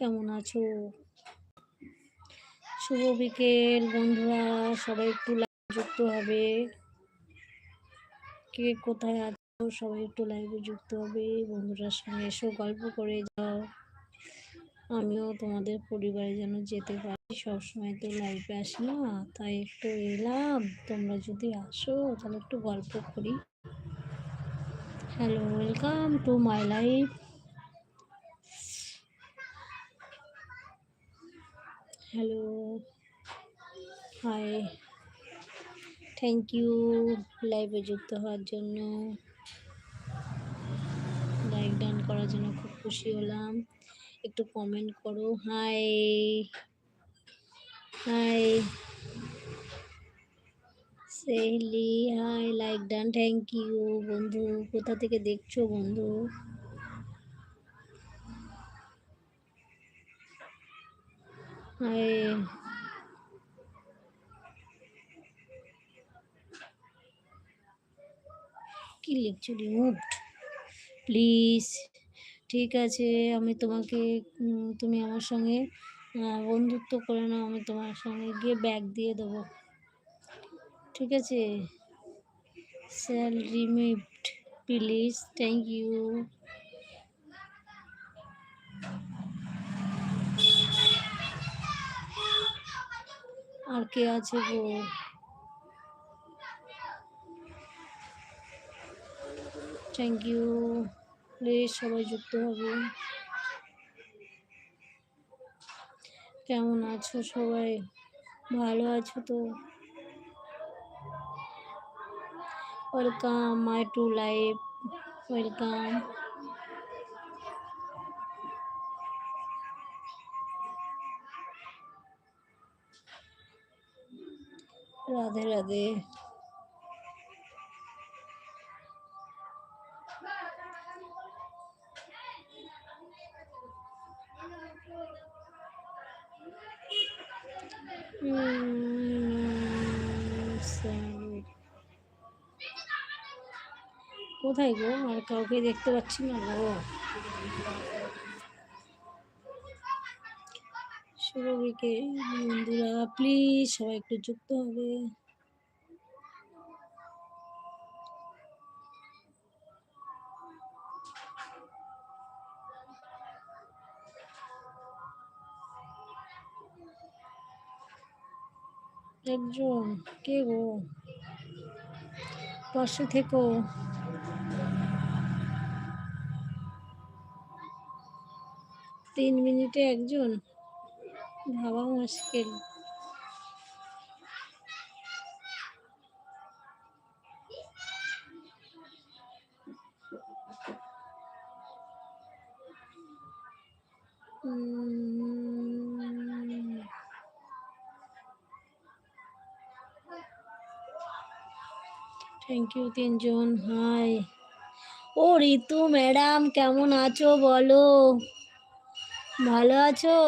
কেমন আছো? শুভ বিকেল বন্ধুরা, সবাই একটু লাইভে যুক্ত হবে। কে কোথায় আছো? সবাই একটু লাইভে যুক্ত হবে। বন্ধুরার সঙ্গে এসো, গল্প করে যাও। আমিও তোমাদের পরিবারে যেন যেতে পারি। সবসময় তো লাইভে আসি না, তাই একটু এলাম। তোমরা যদি আসো, তাহলে একটু গল্প করি। Hello welcome to my life hello hi thank you লাইভে যুক্ত হওয়ার জন্য লাইক ডান করার জন্য খুব খুশি হলাম। একটু কমেন্ট করো। Hi hi Saheli hi like done thank you বন্ধু। কোথা থেকে দেখছ, বন্ধু? কি লিখছো রিমুভড প্লিজ। ঠিক আছে, আমি তোমাকে তুমি আমার সঙ্গে বন্ধুত্ব করে নাও, আমি তোমার সঙ্গে গিয়ে ব্যাগ দিয়ে দেবো। ঠিক আছে? Sir removed please thank you আর কে আছে গো? থ্যাংক ইউ প্লিজ সবাই যুক্ত হবে কেমন আছো সবাই? ভালো আছো তো? Welcome my to life welcome Radhe. কোথায় গো? আর কাউকে দেখতে পাচ্ছি না গো। বিকেল বন্ধুরা প্লিজ সবাই একটু যুক্ত হবে। একজন কে গো? পাশে থেকো। তিন মিনিটে একজন? ভাবা মুশকিল। উম, থ্যাংক ইউ তিনজন। হাই ও ঋতু ম্যাডাম কেমন আছো বলো? ভালো আছো?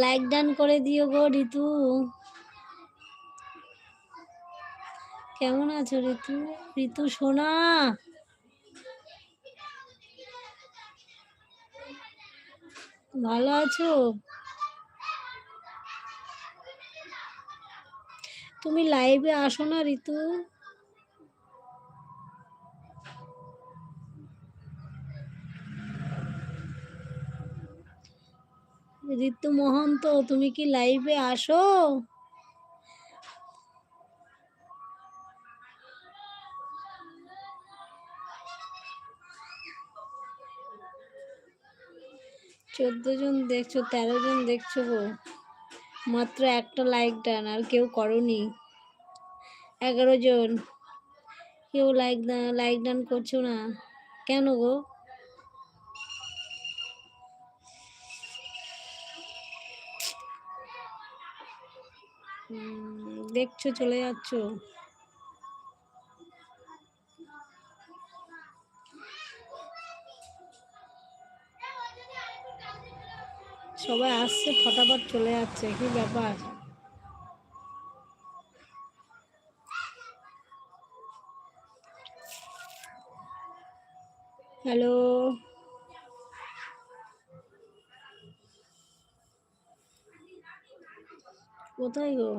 লাইক ডান করে দিও গো ঋতু। কেমন আছো ঋতু? ঋতু, সোনা? ভালো আছো? তুমি লাইভে আসো না, ঋতু। ঋতু মহন্ত, তুমি কি লাইভে আসো? চোদ্দ জন দেখছ, তেরো জন দেখছ গো। মাত্র একটা লাইক ডান আর কেউ করনি। এগারো জন। কেউ লাইক লাইক ডান করছ না? কেন গো? দেখছ, চলে যাচ্ছ? সবাই আসছে, ফটাফট চলে যাচ্ছে, কি ব্যাপার? হ্যালো? কোথায় গো?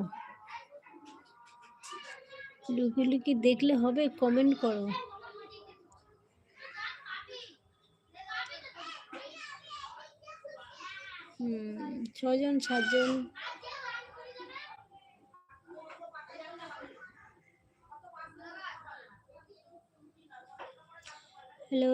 লুকি লুকি দেখলে হবে কমেন্ট করো। ছজন সাতজন। হ্যালো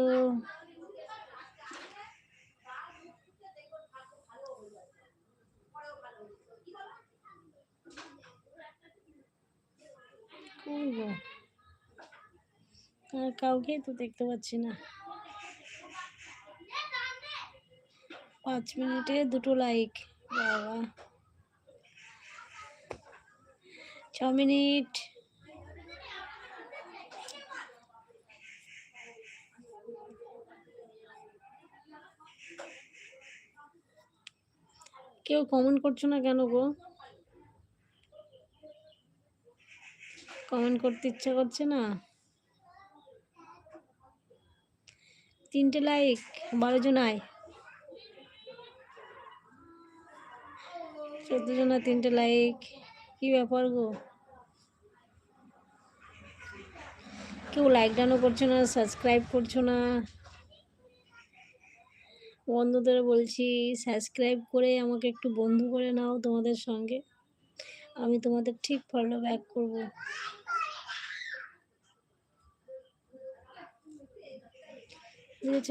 আর কাউকে তো দেখতে পাচ্ছি না। পাঁচ মিনিটে দুটো লাইক বাবা। ছ মিনিট। কেউ কমেন্ট করছ না কেন গো? কমেন্ট করতে ইচ্ছা করছে না? তিনটে লাইক বারো জন আয়। চোদ্দ জনা তিনটে লাইক কি ব্যাপার গো? কেউ লাইক ডানও করছ না সাবস্ক্রাইব করছ না? বন্ধুদের বলছি সাবস্ক্রাইব করে আমাকে একটু বন্ধু করে নাও তোমাদের সঙ্গে। আমি তোমাদের ঠিক ফলো ব্যাক করব। বুঝেছ?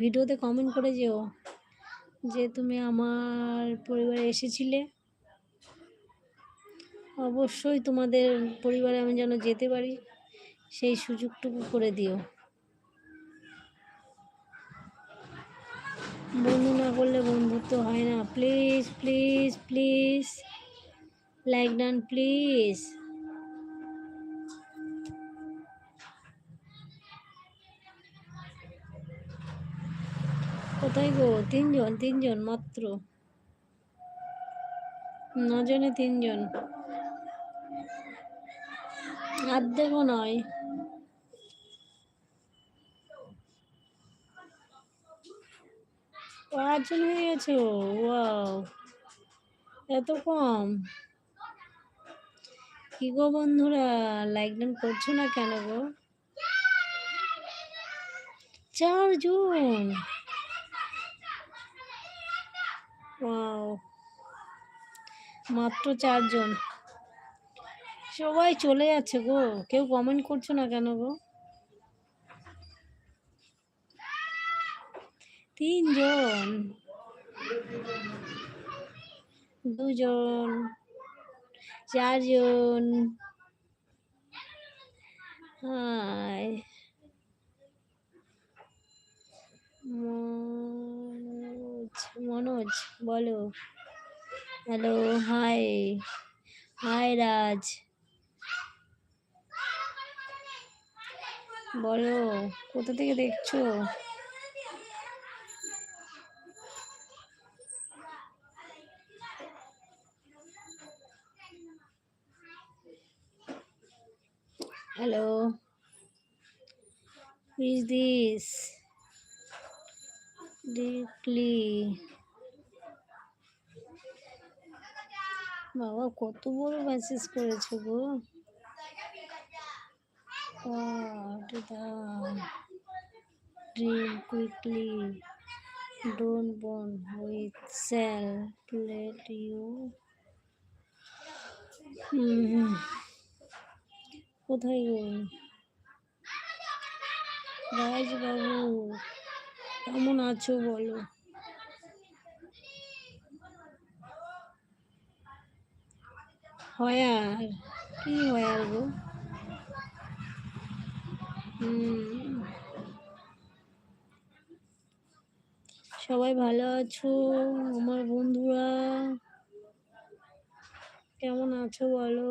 ভিডিওতে কমেন্ট করে যেও। যে তুমি আমার পরিবারে এসেছিলে। অবশ্যই তোমাদের পরিবারে আমি যেন যেতে পারি, সেই সুযোগটুকু করে দিও। বন্ধু না করলে বন্ধুত্ব হয় না। Please please please like done, please. কোথায় গো, তিনজন তিনজন মাত্র। নজনে তিনজন। অর্ধেকও নয়। পাঁচজন হয়ে গেছে ওয়াও। এত কম। কি গো বন্ধুরা লাইক ডান করছ না কেন গো? চারজন ওয়াও মাত্র চারজন। সবাই চলে যাচ্ছে গো। কেউ কমেন্ট করছ না কেন গো? তিনজন। দুজন। চারজন। হাই মনোজ মনোজ বলো। Hello hi. হাই রাজ। বলো কোথা থেকে দেখছ? Hello is this? ডিপলি বাবা, কত বড় মেসেজ করেছে গো। Dream quickly done bun with cell plate you কোথায় গো? রাজবাবু। কেমন আছো বলো? হয়ার, কি হয়ার গো? সবাই ভালো আছো? আমার বন্ধুরা, কেমন আছো বলো?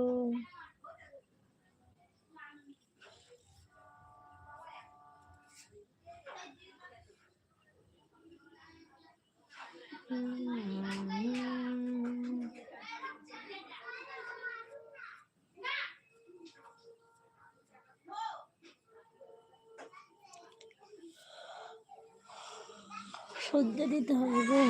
সদ্য দিতে হবে গো।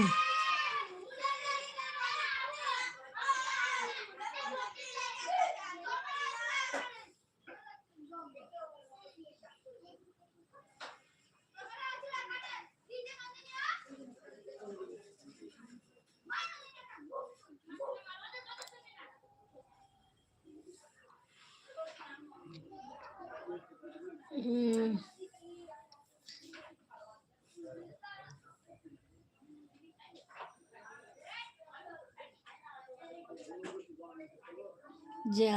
uhm. dạ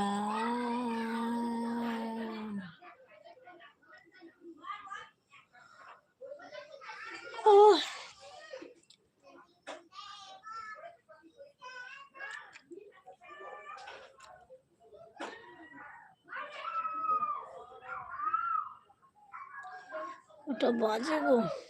oh. 또 맞이고.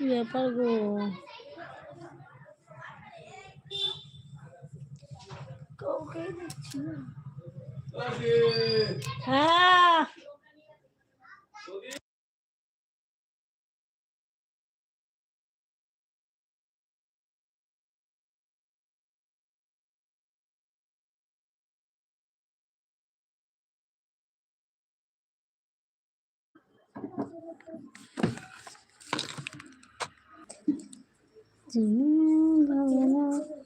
কি ব্যাপার গো কাউকে দেখছি না হ্যাঁ ভালো